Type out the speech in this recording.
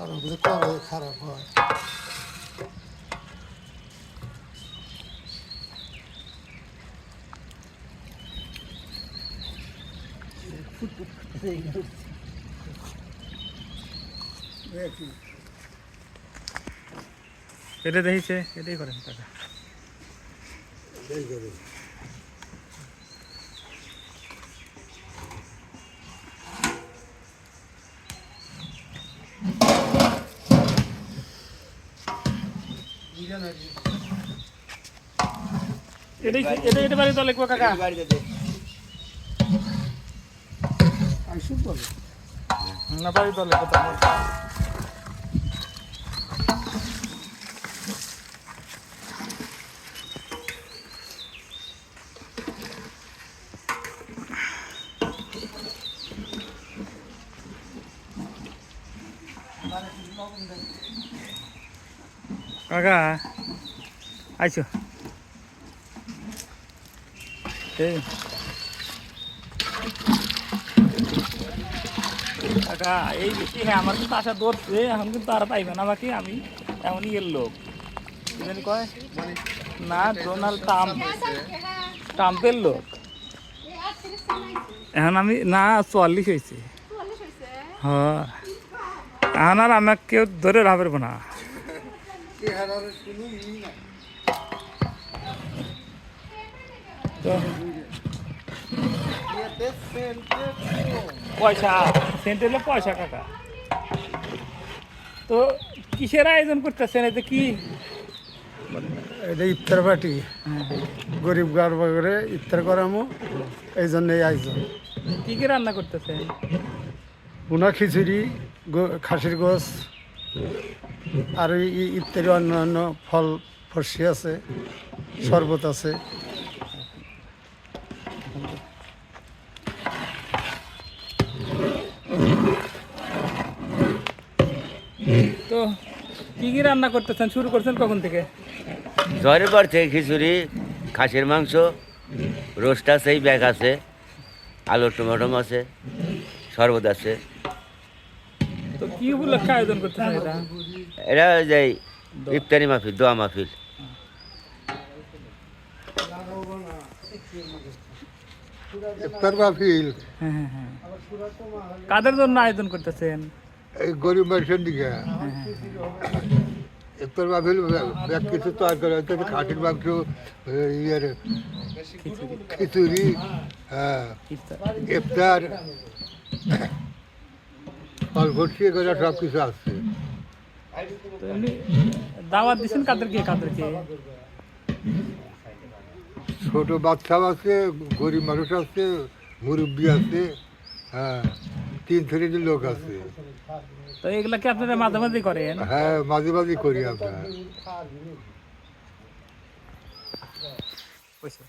আর ওগুলো কবে খারাপ হয় এটা দেখিছে এটাই করেন কাকা এটাই এটা এটা বাড়ি তো লিখব কাকা আইসুক বলে না বাড়ি তো লিখব তো কাকা আইছো। কাকা এই বেশি হ্যাঁ আমার কিন্তু আশা ধরছে এখন কিন্তু আর পাইবে না বাকি আমি এমনই এর লোক। কি জানি কয়? না ডোনাল্ড ট্রাম্প। ট্রাম্পের লোক। এখন আমি না চুয়াল্লিশ হয়েছে হ্যাঁ। এখন আর আমাকে কেউ ধরে রাখবে না। পয়সা সেন্ট্রেলে পয়সা কাকা তো কিসের আয়োজন করতেছেন? এতে কি? এটা ইফতার পার্টি। গরিব গারবা করে ইফতার করামো এই জন্য এই আয়োজন। কি কি রান্না করতেছেন? বুনা খিচুড়ি খাসির গোস আর এই ইত্যাদি অন্যান্য ফল ফসি আছে শরবত আছে। তো কি কি রান্না করতেছেন? শুরু করছেন কখন থেকে? ঝড়ের পর থেকে খিচুড়ি খাসির মাংস রোস্ট আছে এই ব্যাগ আছে আলু টমেটো আছে শরবত আছে। তো কি উপলক্ষে আয়োজন করতেছেন এটা? এটা ওই যে ইফতারি মাহফিল দোয়া মাহফিল। ইফতার মাহফিল। হ্যাঁ হ্যাঁ হ্যাঁ। কাদের জন্য আয়োজন করতেছেন? এই গরিব মানুষের দিকে। ইফতার মাহফিল ব্যাগ কিছু তৈরি করা হচ্ছে খাসির মাংস ইয়ের খিচুড়ি হ্যাঁ। ইফতার। ইফতার। ফল ফসি এগুলো সব কিছু আছে। তো এমনি দাওয়াত দিচ্ছেন কাদেরকে কাদেরকে? ছোট বাচ্চাও আছে গরিব মানুষ আছে মুরব্বী আছে হ্যাঁ তিন শ্রেণির লোক আছে। তো এগুলা কি আপনারা মাঝে মাঝে করেন? হ্যাঁ মাঝে মাঝে করি আমরা। পয়সা।